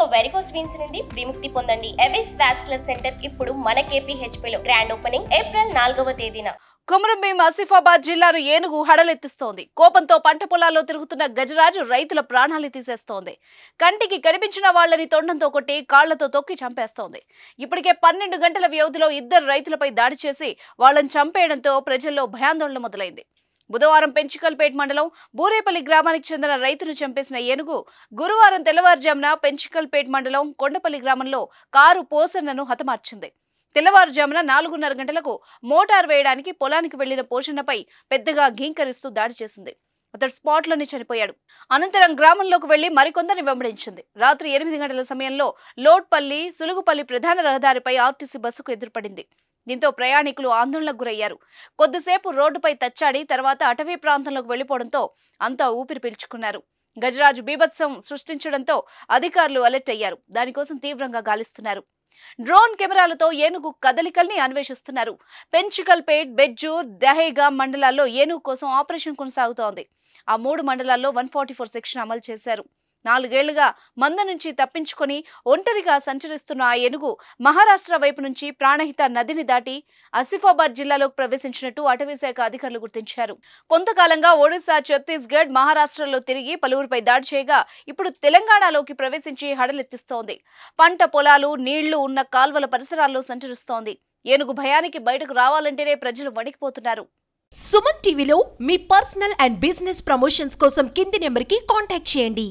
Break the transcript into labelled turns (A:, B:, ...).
A: ఇక varicose veins నుండి విముక్తి పొందండి. ఎవిస్ వాస్కులర్ సెంటర్ ఇప్పుడు మన కేపీహెచ్పీ లో గ్రాండ్ ఓపెనింగ్ ఏప్రిల్ నాలుగవ తేదీన.
B: కొమరంభీం ఆసిఫాబాద్ జిల్లాను ఏనుగు హడలెత్తిస్తోంది. కోపంతో పంట పొలాల్లో తిరుగుతున్న గజరాజు రైతుల ప్రాణాలు తీసేస్తోంది. కంటికి కనిపించిన వాళ్ళని తొండంతో కొట్టి కాళ్ళతో తొక్కి చంపేస్తోంది. ఇప్పటికే పన్నెండు గంటల వ్యవధిలో ఇద్దరు రైతులపై దాడి చేసి వాళ్ళని చంపేయడంతో ప్రజల్లో భయాందోళన మొదలైంది. బుధవారం పెంచికల్పేట్ మండలం బూరేపల్లి గ్రామానికి చెందిన రైతును చంపేసిన ఏనుగు గురువారం తెల్లవారుజామున పెంచికల్పేట్ మండలం కొండపల్లి గ్రామంలో కారు పోసన్నను హతమార్చింది. తెల్లవారుజామున నాలుగున్నర గంటలకు మోటార్ వేయడానికి పొలానికి వెళ్ళిన పోషణపై పెద్దగా ఘీంకరిస్తూ దాడి చేసింది. అతడు స్పాట్లోనే చనిపోయాడు. అనంతరం గ్రామంలోకి వెళ్ళి మరికొందరిని వెంబడించింది. రాత్రి ఎనిమిది గంటల సమయంలో లోట్పల్లి సులుగుపల్లి ప్రధాన రహదారిపై ఆర్టీసీ బస్సుకు ఎదురుపడింది. దీంతో ప్రయాణికులు ఆందోళనకు గురయ్యారు. కొద్దిసేపు రోడ్డుపై తచ్చాడి తర్వాత అటవీ ప్రాంతంలోకి వెళ్ళిపోవడంతో అంతా ఊపిరి పీల్చుకున్నారు. గజరాజు బీభత్సం సృష్టించడంతో అధికారులు అలర్ట్ అయ్యారు. దానికోసం తీవ్రంగా గాలిస్తున్నారు. డ్రోన్ కెమెరాలతో ఏనుగు కదలికల్ని అన్వేషిస్తున్నారు. పెంచికల్పేట్ బెజ్జూర్ దహేగా మండలాల్లో ఏనుగు కోసం ఆపరేషన్ కొనసాగుతోంది. ఆ మూడు మండలాల్లో వన్ ఫార్టీ ఫోర్ సెక్షన్ అమలు చేశారు. నాలుగేళ్ళుగా మంద నుంచి తప్పించుకొని ఒంటరిగా సంచరిస్తున్న ఆ ఏనుగు మహారాష్ట్ర వైపు నుంచి ప్రాణహిత నదిని దాటి ఆసిఫాబాద్ జిల్లాలోకి ప్రవేశించినట్టు అటవీశాఖ అధికారులు గుర్తించారు. కొంతకాలంగా ఒడిశా ఛత్తీస్గఢ్ మహారాష్ట్రలో తిరిగి పలువురిపై దాడి చేయగా ఇప్పుడు తెలంగాణలోకి ప్రవేశించి హడలెత్తిస్తోంది. పంట పొలాలు నీళ్ళు ఉన్న కాల్వల పరిసరాల్లో సంచరిస్తోంది. ఏనుగు భయానికి బయటకు రావాలంటేనే ప్రజలు వణికిపోతున్నారు.
C: సుమన్ టీవీలో మీ పర్సనల్ అండ్ బిజినెస్ ప్రమోషన్స్ కోసం కింది నెంబర్కి కాంటాక్ట్ చేయండి.